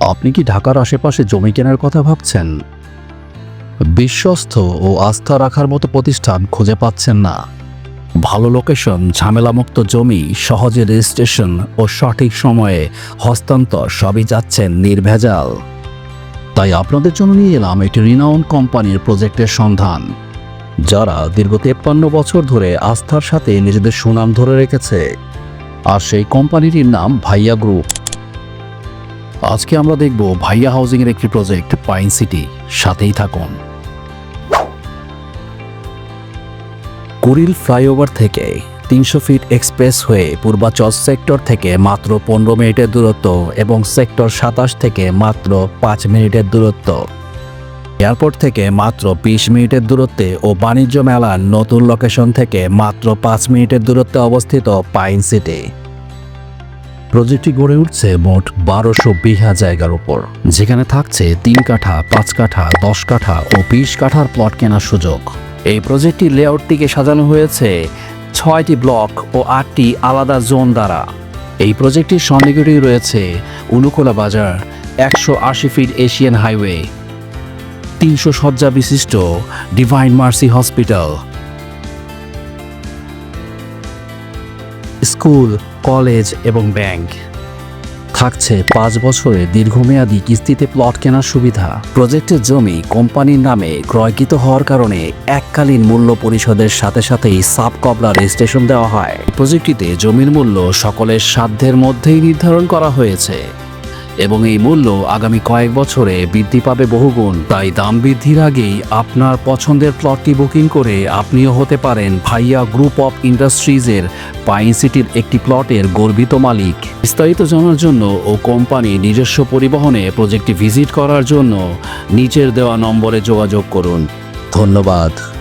আপনি কি ঢাকার আশেপাশে জমি কেনার কথা ভাবছেন? বিশ্বস্ত ও আস্থা রাখার মতো প্রতিষ্ঠান খুঁজে পাচ্ছেন না। ভালো লোকেশন ঝামেলামুক্ত জমি, সহজে রেজিস্ট্রেশন ও সঠিক সময়ে হস্তান্তর সবই যাচ্ছেন নির্ভেজাল। তাই আপনাদের জন্য নিয়ে এলাম একটি রিনাউন কোম্পানির প্রজেক্টের সন্ধান, যারা দীর্ঘ তেপ্পান্ন বছর ধরে আস্থার সাথে নিজেদের সুনাম ধরে রেখেছে। আর সেই কোম্পানিটির নাম ভাইয়া গ্রুপ আজকে আমরা দেখব ভাইয়া হাউজিংয়ের একটি প্রজেক্ট পাইন সিটি। সাথেই থাকুন। কুড়িল ফ্লাইওভার থেকে তিনশো ফিট এক্সপ্রেস হয়ে পূর্বাচল সেক্টর থেকে মাত্র পনেরো মিনিটের দূরত্ব এবং সেক্টর সাতাশ থেকে মাত্র পাঁচ মিনিটের দূরত্ব। এয়ারপোর্ট থেকে মাত্র বিশ মিনিটের দূরত্বে ও বাণিজ্য মেলার নতুন লোকেশন থেকে মাত্র পাঁচ মিনিটের দূরত্বে অবস্থিত পাইন সিটি। প্রজেক্টটি গড়ে উঠছে মোট বারোশো বিঘা জায়গার উপর। যেখানে থাকছে তিন কাঠা, পাঁচ কাঠা, দশ কাঠা ও বিশ কাঠার প্লট কেনার সুযোগ। এই প্রজেক্টটির লেআউটটিকে সাজানো হয়েছে ছয়টি ব্লক ও আটটি আলাদা জোন দ্বারা। এই প্রজেক্টটির সন্নিকটেই রয়েছে উলুকোলা বাজার, একশো আশি ফিট এশিয়ান হাইওয়ে তিনশো শয্যা বিশিষ্ট divine mercy hospital school, college এবং ব্যাংক। থাকছে পাঁচ বছরে দীর্ঘমেয়াদী কিস্তিতে প্লট কেনার সুবিধা। প্রজেক্টের জমি কোম্পানির নামে ক্রয়কৃত হওয়ার কারণে এককালীন মূল্য পরিশোধের সাথে সাথেই সাব রেজিস্ট্রেশন দেওয়া হয়। প্রজেক্টটিতে জমির মূল্য সকলের সাধ্যের মধ্যেই নির্ধারণ করা হয়েছে। এবং এই মূল্য আগামী কয়েক বছরে বৃদ্ধি পাবে বহুগুণ। তাই দাম বৃদ্ধির আগেই আপনার পছন্দের প্লটটি বুকিং করে আপনিও হতে পারেন ভাইয়া গ্রুপ অফ ইন্ডাস্ট্রিজের পাইন সিটির একটি প্লটের গর্বিত মালিক। বিস্তারিত জানার জন্য ও কোম্পানি নিজস্ব পরিবহনে প্রজেক্টটি ভিজিট করার জন্য নিচের দেওয়া নম্বরে যোগাযোগ করুন। ধন্যবাদ।